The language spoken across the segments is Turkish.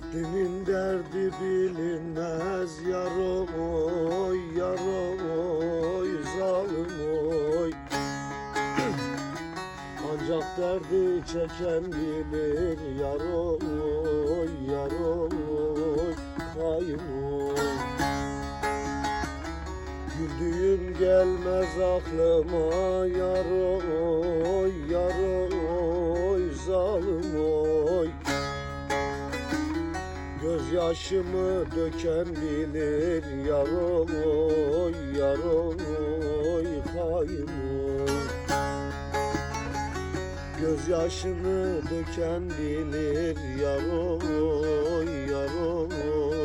Dertlinin derdi bilinmez yarom oy yarom oy zalim oy. Ancak derdi çeken bilir yarom oy yarom oy kayım oy. Güldüğüm gelmez aklıma yarom oy yarom oy zalim oy Gözyaşımı döken bilir yarom oy yarom oy kayım oy Gözyaşını döken bilir yarom oy yarom oy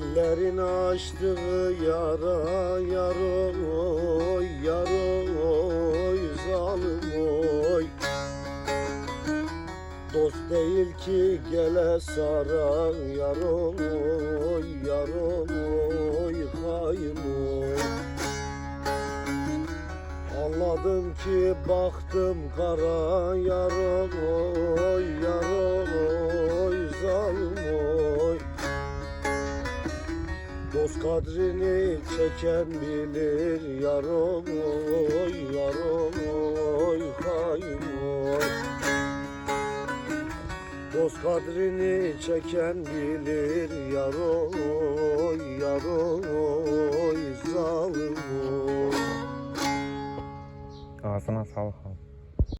Ellerin açtığı yara yarom oy yarom oy zalim oy Dost değil ki gele saran yarom oy yarom oy kayım oy Anladım ki baktım kara yarom oy yarom oy kadrini çeken bilir yarom oy yarom oy kayım oy Dost kadrini çeken bilir yarom oy yarom oy zalim oy Ağzına sağlık abi.